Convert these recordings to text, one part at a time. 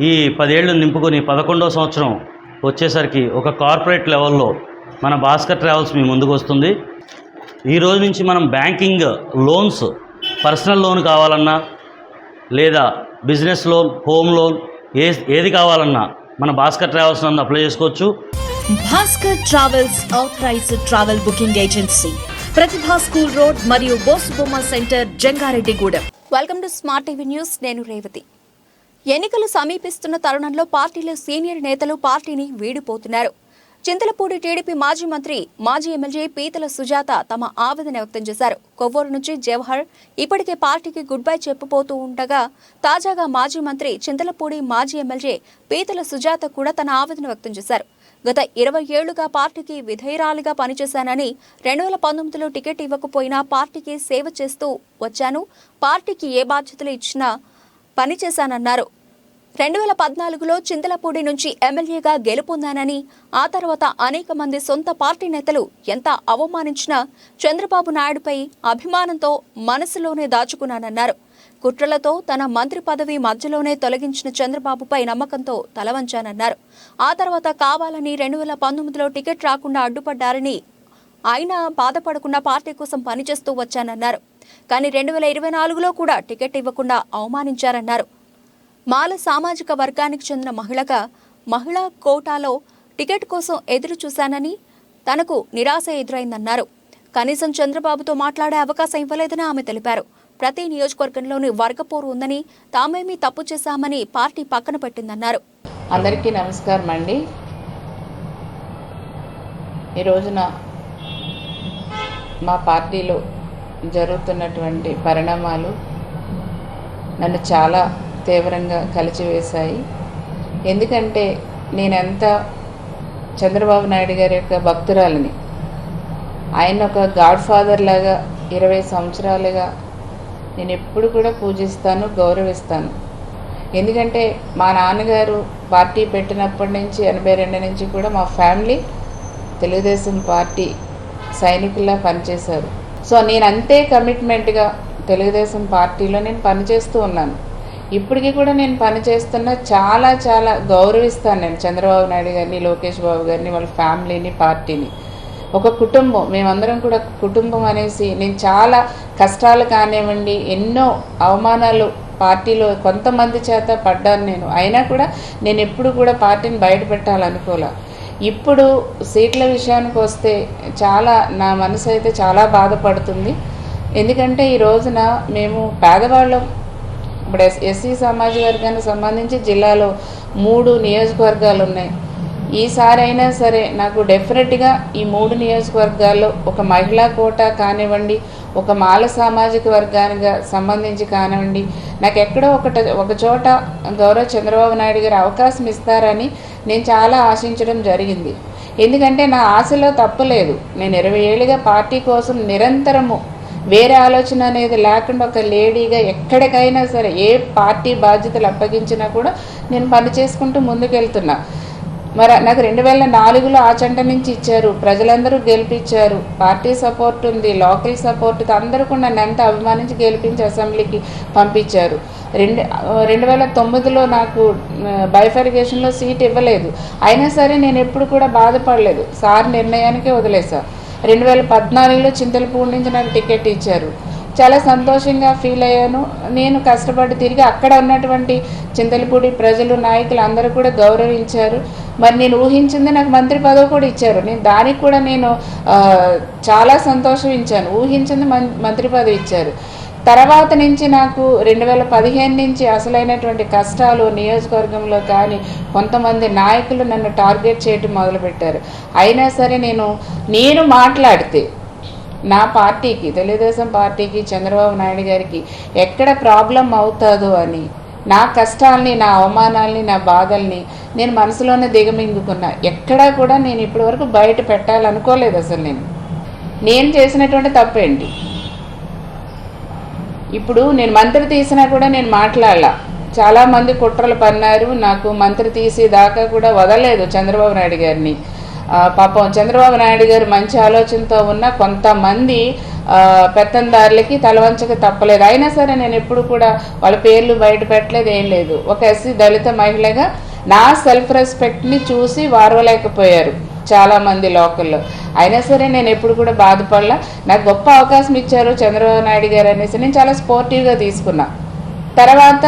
ఈ పదేళ్ళు నింపుకొని పదకొండవ సంవత్సరం వచ్చేసరికి ఒక కార్పొరేట్ లెవెల్లో మన భాస్కర్ ట్రావెల్స్ మీ ముందుకు వస్తుంది. ఈ రోజు నుంచి మనం బ్యాంకింగ్ లోన్స్ పర్సనల్ లోన్ కావాలన్నా లేదా బిజినెస్ లోన్ హోమ్ లోన్ ఏ ఏది కావాలన్నా మన భాస్కర్ ట్రావెల్స్ నందు అప్లై చేసుకోవచ్చు. Bhaskar travels authorized travel booking agency Pratibha school road మరియు Bosubomma center Jangareddygudem. Welcome to smart TV news నేను రేవతి. ఎన్నికలు సమీపిస్తున్న తరుణంలో పార్టీలో సీనియర్ నేతలు పార్టీని వీడిపోతున్నారు. చింతలపూడి టీడీపీ మాజీ మంత్రి మాజీ ఎమ్మెల్యే పీతల సుజాత తమ ఆవేదన వ్యక్తం చేశారు. కొవ్వూరు నుంచి జవహర్ ఇప్పటికే పార్టీకి గుడ్ బై చెప్పబోతూ ఉండగా తాజాగా మాజీ మంత్రి చింతలపూడి మాజీ ఎమ్మెల్యే పీతల సుజాత కూడా తన ఆవేదన వ్యక్తం చేశారు. గత ఇరవై ఏళ్ళుగా పార్టీకి విధేయురాలుగా పనిచేశానని రెండు వేల పంతొమ్మిదిలో టికెట్ ఇవ్వకపోయినా పార్టీకి సేవ చేస్తూ వచ్చాను. పార్టీకి ఏ బాధ్యతలు ఇచ్చినా పనిచేశానన్నారు. రెండు వేల పద్నాలుగులో చింతలపూడి నుంచి ఎమ్మెల్యేగా గెలుపొందానని ఆ తర్వాత అనేక మంది సొంత పార్టీ నేతలు ఎంత అవమానించినా చంద్రబాబు నాయుడుపై అభిమానంతో మనసులోనే దాచుకున్నానన్నారు. కుట్రలతో తన మంత్రి పదవి మధ్యలోనే తొలగించిన చంద్రబాబుపై నమ్మకంతో తలవంచానన్నారు. ఆ తర్వాత కావాలని రెండు వేల పంతొమ్మిదిలో టికెట్ రాకుండా అడ్డుపడ్డారని ఆయన బాధపడకుండా పార్టీ కోసం పనిచేస్తూ వచ్చానన్నారు. కానీ రెండు వేల ఇరవై నాలుగులో కూడా టికెట్ ఇవ్వకుండా అవమానించారన్నారు. మాల సామాజిక వర్గానికి చెందిన మహిళగా మహిళా కోటాలో టికెట్ కోసం ఎదురు చూశానని తనకు నిరాశ ఎదురైందన్నారు. కనీసం చంద్రబాబుతో మాట్లాడే అవకాశం ఇవ్వలేదని ఆమె తెలిపారు. ప్రతి నియోజకవర్గంలోని వర్గపోరు ఉందని తామేమీ తప్పు చేశామని పార్టీ పక్కన పెట్టిందన్నారు. అందరికీ నమస్కారం అండి ఈ రోజున మా పార్టీలో జరుగుతున్నటువంటి పరిణామాలు నన్ను చాలా తీవ్రంగా కలిచివేశాయి. ఎందుకంటే నేనెంత చంద్రబాబు నాయుడు గారి యొక్క భక్తురాలిని ఆయన ఒక గాడ్ ఫాదర్ లాగా ఇరవై సంవత్సరాలుగా నేను ఎప్పుడు కూడా పూజిస్తాను గౌరవిస్తాను. ఎందుకంటే మా నాన్నగారు పార్టీ పెట్టినప్పటి నుంచి ఎనభై రెండు నుంచి కూడా మా ఫ్యామిలీ తెలుగుదేశం పార్టీ సైనికుల్లా పనిచేశారు. సో నేను అంతే కమిట్మెంట్గా తెలుగుదేశం పార్టీలో నేను పనిచేస్తూ ఉన్నాను. ఇప్పటికీ కూడా నేను పనిచేస్తున్న చాలా చాలా గౌరవిస్తాను నేను చంద్రబాబు నాయుడు గారిని లోకేష్ బాబు గారిని వాళ్ళ ఫ్యామిలీని పార్టీని. ఒక కుటుంబం మేమందరం కూడా కుటుంబం అనేసి నేను చాలా కష్టాలు కానివ్వండి ఎన్నో అవమానాలు పార్టీలో కొంతమంది చేత పడ్డాను నేను. అయినా కూడా నేను ఎప్పుడు కూడా పార్టీని బయట పెట్టాలనుకోలే. ఇప్పుడు సీట్ల విషయానికి వస్తే చాలా నా మనసు అయితే చాలా బాధపడుతుంది. ఎందుకంటే ఈ రోజున మేము పేదవాళ్ళం. ఇప్పుడు ఎస్ ఎస్సీ సమాజ వర్గానికి సంబంధించి జిల్లాలో మూడు నియోజకవర్గాలు ఉన్నాయి ఈసారైనా సరే నాకు డెఫినెట్గా ఈ మూడు నియోజకవర్గాల్లో ఒక మహిళా కోట కానివ్వండి ఒక మాల సామాజిక వర్గానికి సంబంధించి కానివ్వండి నాకు ఎక్కడో ఒకట ఒక చోట గౌరవ చంద్రబాబు నాయుడు గారు అవకాశం ఇస్తారని నేను చాలా ఆశించడం జరిగింది. ఎందుకంటే నా ఆశలో తప్పలేదు నేను ఇరవై ఏళ్ళుగా పార్టీ కోసం నిరంతరము వేరే ఆలోచన అనేది లేకుండా ఒక లేడీగా ఎక్కడికైనా సరే ఏ పార్టీ బాధ్యతలు అప్పగించినా కూడా నేను పని చేసుకుంటూ ముందుకెళ్తున్నా. మరి నాకు రెండు వేల నాలుగులో ఆచంట నుంచి ఇచ్చారు. ప్రజలందరూ గెలిపించారు. పార్టీ సపోర్ట్ ఉంది. లోకల్ సపోర్ట్ అందరూ కూడా నన్ను ఎంత అభిమానించి గెలిపించి అసెంబ్లీకి పంపించారు. రెండు రెండు వేల తొమ్మిదిలో నాకు బైఫరిగేషన్లో సీట్ ఇవ్వలేదు. అయినా సరే నేను ఎప్పుడు కూడా బాధపడలేదు. సార్ నిర్ణయానికే వదిలేసా రెండు వేల పద్నాలుగులో చింతలపూడి నుంచి నాకు టికెట్ ఇచ్చారు. చాలా సంతోషంగా ఫీల్ అయ్యాను. నేను కష్టపడి తిరిగి అక్కడ ఉన్నటువంటి చింతలపూడి ప్రజలు నాయకులు అందరూ కూడా గౌరవించారు. మరి నేను ఊహించింది నాకు మంత్రి పదవి కూడా ఇచ్చారు. నేను దానికి కూడా నేను చాలా సంతోషించాను. ఊహించింది మం- మంత్రి పదవి ఇచ్చారు. తర్వాత నుంచి నాకు రెండు వేల పదిహేను నుంచి అసలైనటువంటి కష్టాలు నియోజకవర్గంలో కానీ కొంతమంది నాయకులు నన్ను టార్గెట్ చేయటం మొదలుపెట్టారు. అయినా సరే నేను నేను మాట్లాడితే నా పార్టీకి తెలుగుదేశం పార్టీకి చంద్రబాబు నాయుడు గారికి ఎక్కడ ప్రాబ్లం అవుతుందో అని నా కష్టాల్ని నా అవమానాల్ని నా బాధల్ని నేను మనసులోనే దిగమింగుకున్నా. ఎక్కడా కూడా నేను ఇప్పటి వరకు బయట పెట్టాలనుకోలేదు అసలు నేను. నేను చేసినటువంటి తప్పేంటి? ఇప్పుడు నేను మంత్రి తీసినా కూడా నేను మాట్లాడలా. చాలామంది కుట్రలు పన్నారు నాకు మంత్రి తీసి దాకా కూడా వదలలేదు చంద్రబాబు నాయుడు గారిని. పాపం చంద్రబాబు నాయుడు గారు మంచి ఆలోచనతో ఉన్న కొంతమంది పెత్తందారులకి తలవంచక తప్పలేదు. అయినా సరే నేను ఎప్పుడు కూడా వాళ్ళ పేర్లు బయట పెట్టలేదు ఏం లేదు. ఒక ఎస్సీ దళిత మహిళగా నా సెల్ఫ్ రెస్పెక్ట్ని చూసి వారవలేకపోయారు చాలామంది లోకల్లో. అయినా సరే నేను ఎప్పుడు కూడా బాధపడలా. నాకు గొప్ప అవకాశం ఇచ్చారు చంద్రబాబు నాయుడు గారు అనేసి నేను చాలా స్పోర్టివ్గా తీసుకున్నా. తర్వాత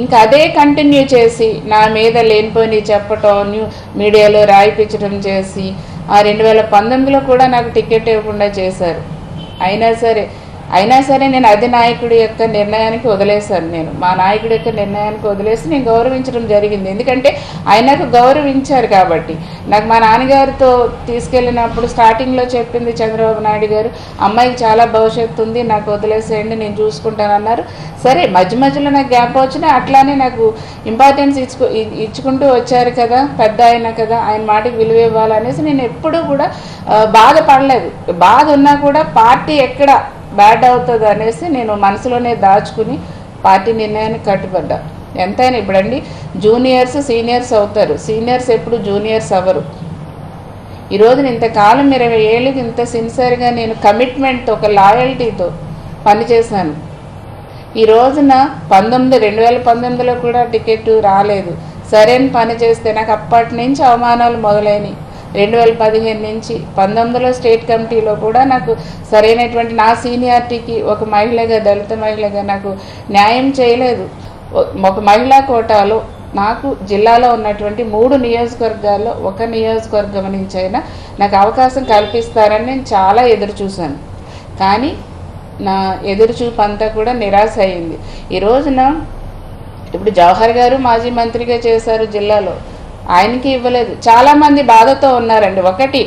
ఇంకా అదే కంటిన్యూ చేసి నా మీద లేనిపోయి చెప్పటం న్యూ మీడియాలో రాయిపించడం చేసి ఆ రెండు వేల పంతొమ్మిదిలో కూడా నాకు టికెట్ ఇవ్వకుండా చేశారు. అయినా సరే అయినా సరే నేను అధినాయకుడి యొక్క నిర్ణయానికి వదిలేశాను నేను. మా నాయకుడి యొక్క నిర్ణయానికి వదిలేసి నేను గౌరవించడం జరిగింది. ఎందుకంటే ఆయనకు గౌరవించారు కాబట్టి. నాకు మా నాన్నగారితో తీసుకెళ్ళినప్పుడు స్టార్టింగ్లో చెప్పింది చంద్రబాబు నాయుడు గారు అమ్మాయికి చాలా భవిష్యత్తు ఉంది నాకు వదిలేసేయండి నేను చూసుకుంటానన్నారు. సరే మధ్య మధ్యలో నాకు గ్యాప్ వచ్చినా అట్లానే నాకు ఇంపార్టెన్స్ ఇచ్చుకు ఇచ్చుకుంటూ వచ్చారు కదా పెద్ద ఆయన కదా ఆయన మాటకి విలువ ఇవ్వాలనేసి నేను ఎప్పుడూ కూడా బాధపడలేదు. బాధ ఉన్నా కూడా పార్టీ ఎక్కడ బ్యాడ్ అవుతుంది అనేసి నేను మనసులోనే దాచుకుని పార్టీ నిర్ణయానికి కట్టుబడ్డా. ఎంతైనా ఇప్పుడండి జూనియర్స్ సీనియర్స్ అవుతారు. సీనియర్స్ ఎప్పుడు జూనియర్స్ అవ్వరు. ఈరోజు ఇంతకాలం ఇరవై ఏళ్ళకి ఇంత సిన్సియర్గా నేను కమిట్మెంట్తో ఒక లాయల్టీతో పనిచేశాను. ఈ రోజున పంతొమ్మిది రెండు వేల పంతొమ్మిదిలో కూడా టికెట్ రాలేదు. సరైన పని చేస్తే నాకు అప్పటి నుంచి అవమానాలు మొదలైనవి రెండు వేల పదిహేను నుంచి పంతొమ్మిదిలో స్టేట్ కమిటీలో కూడా నాకు సరైనటువంటి నా సీనియారిటీకి ఒక మహిళగా దళిత మహిళగా నాకు న్యాయం చేయలేదు. ఒక మహిళా కోటాలో నాకు జిల్లాలో ఉన్నటువంటి మూడు నియోజకవర్గాల్లో ఒక నియోజకవర్గం నుంచి అయినా నాకు అవకాశం కల్పిస్తారని నేను చాలా ఎదురు చూశాను. కానీ నా ఎదురు చూపు అంతా కూడా నిరాశ అయింది. ఈ రోజున ఇప్పుడు జవహర్ గారు మాజీ మంత్రిగా చేశారు జిల్లాలో. ఆయనకి ఇవ్వలేదు. చాలామంది బాధతో ఉన్నారండి. ఒకటి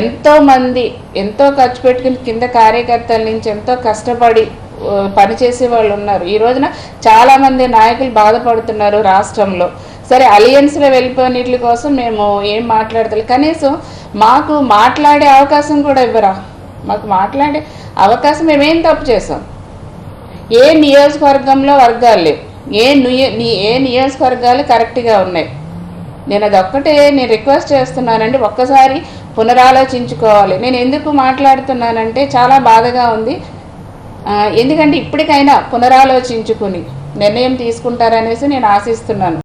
ఎంతో మంది ఎంతో ఖర్చు పెట్టుకుని కింద కార్యకర్తల నుంచి ఎంతో కష్టపడి పనిచేసే వాళ్ళు ఉన్నారు. ఈ రోజున చాలామంది నాయకులు బాధపడుతున్నారు రాష్ట్రంలో. సరే అలియన్స్లో వెళ్ళిపోయినట్ల కోసం మేము ఏం మాట్లాడతారు కనీసం మాకు మాట్లాడే అవకాశం కూడా ఇవ్వరా? మాకు మాట్లాడే అవకాశం మేమేం తప్పు చేసాం? ఏ నియోజకవర్గంలో వర్గాలు లేవు. ఏ నియో ఏ నియోజకవర్గాలు కరెక్ట్గా ఉన్నాయి? నేను అది ఒక్కటే నేను రిక్వెస్ట్ చేస్తున్నానండి ఒక్కసారి పునరాలోచించుకోవాలి. నేను ఎందుకు మాట్లాడుతున్నానంటే చాలా బాధగా ఉంది. ఎందుకంటే ఇప్పటికైనా పునరాలోచించుకుని నిర్ణయం తీసుకుంటారనేసి నేను ఆశిస్తున్నాను.